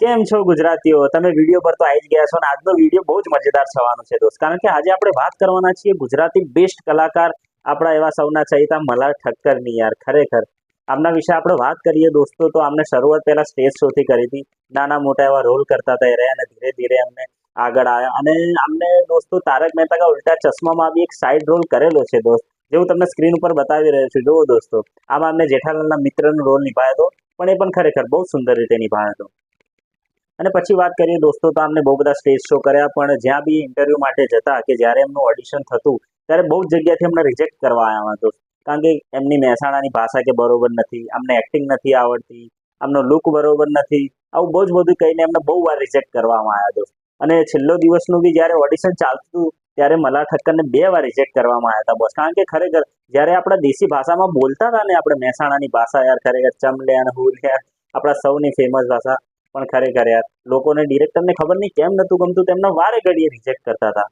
કેમ છો ગુજરાતીઓ? તમે વીડિયો પર તો આવી જ ગયા છો અને આજનો વીડિયો બહુ જ મજેદાર થવાનો છે દોસ્ત. કારણ કે આજે આપણે વાત કરવાના છીએ ગુજરાતી બેસ્ટ કલાકાર આપણા એવા સૌના ચહિતા મલાર ઠક્કરની યાર, ખરેખર. આમના વિશે આપણે વાત કરીએ દોસ્તો તો આમને શરૂઆત પહેલા સ્ટેજ શોથી કરી હતી. નાના મોટા એવા રોલ કરતા હતા રહ્યા અને ધીરે ધીરે અમને આગળ આવ્યા અને અમને દોસ્તો તારક મહેતા કા ઉલ્ટા ચશ્મામાં બી એક સાઈડ રોલ કરેલો છે દોસ્ત. જેવું તમને સ્ક્રીન ઉપર બતાવી રહ્યો છું. જુઓ દોસ્તો. આમાં અમને જેઠાલાલના મિત્રનો રોલ નિભાવ્યો હતો, પણ એ પણ ખરેખર બહુ સુંદર રીતે નિભાવ્યો હતો. અને પછી વાત કરીએ, દોસ્તો, તો અમને બહુ બધા સ્ટેજ શો કર્યા, પણ જ્યાં બી ઇન્ટરવ્યૂ માટે જતા કે જ્યારે એમનું ઓડિશન થતું, ત્યારે બહુ જગ્યાથી અમને રિજેક્ટ કરવા આવ્યા હતા કારણ કે એમની મહેસાણાની ભાષા કે બરોબર નથી અમને એક્ટિંગ નથી આવડતી, આમનો લુક બરોબર નથી, આવું બહુ જ બધું કહીને એમને બહુ વાર રિજેક્ટ કરવામાં આવ્યા દોસ્ત. અને છેલ્લો દિવસનું બી જ્યારે ઓડિશન ચાલતું ત્યારે મલ્હાર ઠક્કરને બે વાર રિજેક્ટ કરવામાં આવ્યા હતા બોસ કારણ કે ખરેખર, જ્યારે આપણા દેશી ભાષામાં બોલતા હતા ને આપણે મહેસાણાની ભાષા યાર, ખરેખર ચમલેણ હુલિયા આપણા સૌની ફેમસ ભાષા પણ ખરેખર યાર, લોકોને ડિરેક્ટરને ખબર નહીં, કેમ નતું ગમતું, તેમના વારે ઘડીએ રિજેક્ટ કરતા હતા.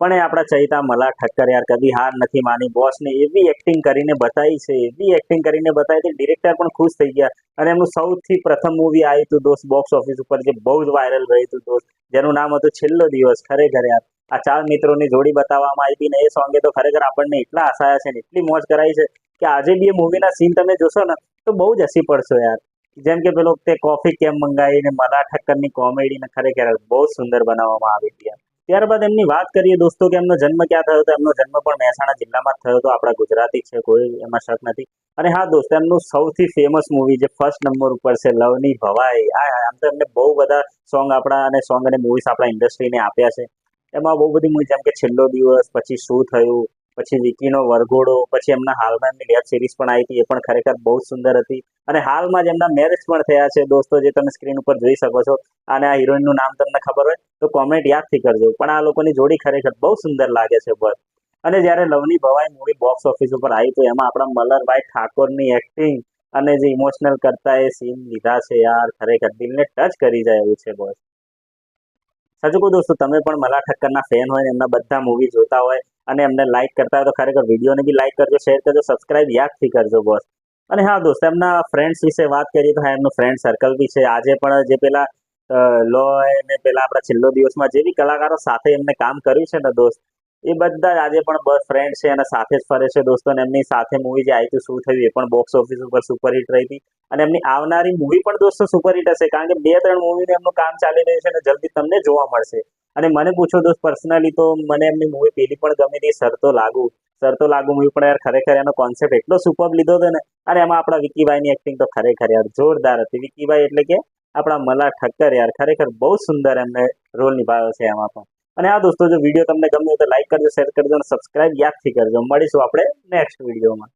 પણ એ આપણા ચહિતા મલા ઠક્કર યાર, કદી હાર નથી માની. બોસને એવી એક્ટિંગ કરીને બતાવી છે, એવી એક્ટિંગ કરીને બતાવી છે ડિરેક્ટર પણ ખુશ થઈ ગયા. અને એમનું સૌથી પ્રથમ મૂવી આવ્યું હતું દોસ્ત બોક્સ ઓફિસ ઉપર, જે બહુ જ વાયરલ રહ્યું હતું દોસ્ત. જેનું નામ હતું છેલ્લો દિવસ, ખરેખર યાર. આ ચાર મિત્રોની જોડી બતાવવામાં આવી હતી ને એ સોંગે તો ખરેખર આપણને એટલા હસાયા છે ને, એટલી મોજ કરાઈ છે કે આજે બી એ મૂવીના સીન તમે જોશો ને, તો બહુ જ હસી પડશો યાર. જેમ કે પેલો તે કોફી કેમ મંગાવીને મલા ઠક્કરની કોમેડીને ખરેખર બહુ સુંદર બનાવવામાં આવી હતી ત્યારબાદ એમની વાત કરીએ દોસ્તો કે એમનો જન્મ ક્યાં થયો હતો? એમનો જન્મ પણ મહેસાણા જિલ્લામાં થયો હતો. આપણા ગુજરાતી છે, કોઈ એમાં શક નથી. અને હા દોસ્તો, એમનું સૌથી ફેમસ મૂવી જે ફર્સ્ટ નંબર ઉપર છે, લવની ભવાઈ. આ આમ તો એમને બહુ બધા સોંગ આપણા અને સોંગ અને મૂવીઝ આપણા ઇન્ડસ્ટ્રીને આપ્યા છે. એમાં બહુ બધી મૂવી જેમ કે છેલ્લો દિવસ, પછી શું થયું પછી વિકીનો વરઘોડો, પછી એમના હાલમાં એમની વેબ સિરીઝ પણ આવી હતી, એ પણ ખરેખર બહુ સુંદર હતી. અને હાલમાં જ એમના મેરેજ પણ થયા છે દોસ્તો, જે તમે સ્ક્રીન ઉપર જોઈ શકો છો. અને આ હિરોઈનનું નામ તમને ખબર હોય તો કોમેન્ટ યાદથી કરજો. પણ આ લોકોની જોડી ખરેખર બહુ સુંદર લાગે છે બસ. અને જ્યારે લવની ભવાઈ મૂવી બોક્સ ઓફિસ ઉપર આવી તો એમાં આપણા મલરભાઈ ઠાકોરની એક્ટિંગ અને જે ઇમોશનલ કરતા એ સીન લીધા છે યાર, ખરેખર દિલને ટચ કરી જાય એવું છે બસ. સાચું કહું દોસ્તો, તમે પણ મલા ઠક્કરના ફેન હોય ને એમના બધા મૂવી જોતા હોય અને એમને લાઇક કરતા હોય તો ખરેખર વિડીયોને બી લાઇક કરજો શેર કરજો સબસ્ક્રાઇબ યાદથી કરજો બોસ અને હા દોસ્ત, એમના ફ્રેન્ડ્સ વિશે વાત કરીએ તો હા, એમનું ફ્રેન્ડ સર્કલ બી છે. આજે પણ જે પેલા લો ને પેલા આપણા છેલ્લો દિવસમાં જે બી કલાકારો સાથે એમને કામ કર્યું છે ને દોસ્ત એ બધા જ આજે પણ બસ ફ્રેન્ડ છે અને સાથે જ ફરે છે દોસ્તો એમની સાથે મૂવી જે આવી શું થયું એ પણ બોક્સ ઓફિસ ઉપર સુપરહિટ રહી હતી. અને એમની આવનારી મૂવી પણ દોસ્તો સુપરહિટ હશે કારણ કે બે ત્રણ મૂવીનું એમનું કામ ચાલી રહ્યું છે અને જલ્દી તમને જોવા મળશે. અને મને પૂછો દોસ્ત પર્સનલી તો મને એમની મૂવી પેલી પણ ગમી હતી સરતો લાગુ. સરતો લાગુ મૂવી પણ યાર ખરેખર એનો કોન્સેપ્ટ એટલો સુપર લીધો હતો ને. અને એમાં આપણા વિકીભાઈની એક્ટિંગ તો ખરેખર યાર જોરદાર હતી. વિકીભાઈ એટલે કે આપણા મલા ઠક્કર યાર ખરેખર બહુ સુંદર એમને રોલ નિભાવ્યો છે એમાં પણ. અને આ દોસ્તો, જો વીડિયો તમને ગમ્યો તો લાઈક કરજો શેર કરજો અને સબસ્ક્રાઇબ યાદથી કરજો. મળીશું આપણે નેક્સ્ટ વિડીયોમાં